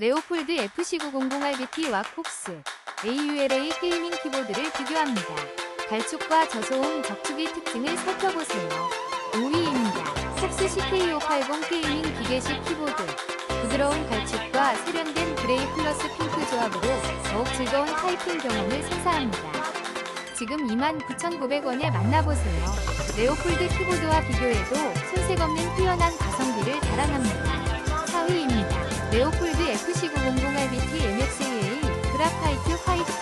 레오폴드 FC900RBT와 콕스, AULA 게이밍 키보드를 비교합니다. 발축과 저소음 적축의 특징을 살펴보세요. 5위입니다. 콕스 CK580 게이밍 기계식 키보드. 부드러운 발축과 세련된 그레이 플러스 핑크 조합으로 더욱 즐거운 타이핑 경험을 선사합니다. 지금 29,900원에 만나보세요. 레오폴드 키보드와 비교해도 손색 없는 뛰어난 가성비를 자랑 H9009RBT MXAA 그라파이트 화이트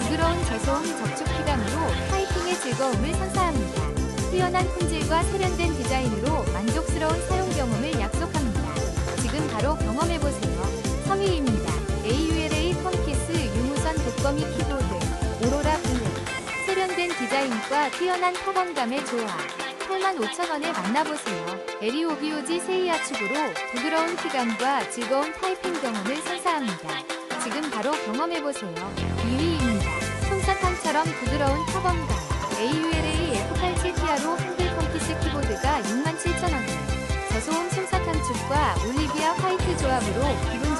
부드러운 개성 접촉 피감으로 하이킹의 즐거움을 선사합니다. 뛰어난 품질과 세련된 디자인으로 만족스러운 사용 경험을 약속합니다. 지금 바로 경험해보세요. 3위입니다. AULA 펌키스 유무선 독거미 키보드 오로라 블루 세련된 디자인과 뛰어난 타건감의 조화 85,000원에 만나보세요. 에리오비오지 세이아 축으로 부드러운 피감과 즐거운 타이핑 경험을 선사합니다. 지금 바로 경험해보세요. 2위입니다. 솜사탕처럼 부드러운 타건감 AULA F87TR로 한글 컴피스 키보드가 67,000원에 저소음 솜사탕 축과 올리비아 화이트 조합으로 기분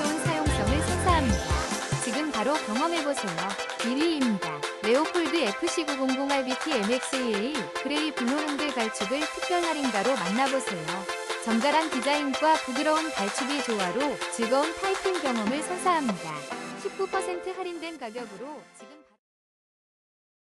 바로 경험해보세요. 1위입니다. 레오폴드 FC900RBT MXAA 그레이 블루 한글 발축을 특별 할인가로 만나보세요. 정갈한 디자인과 부드러운 발축의 조화로 즐거운 타이핑 경험을 선사합니다. 19% 할인된 가격으로 지금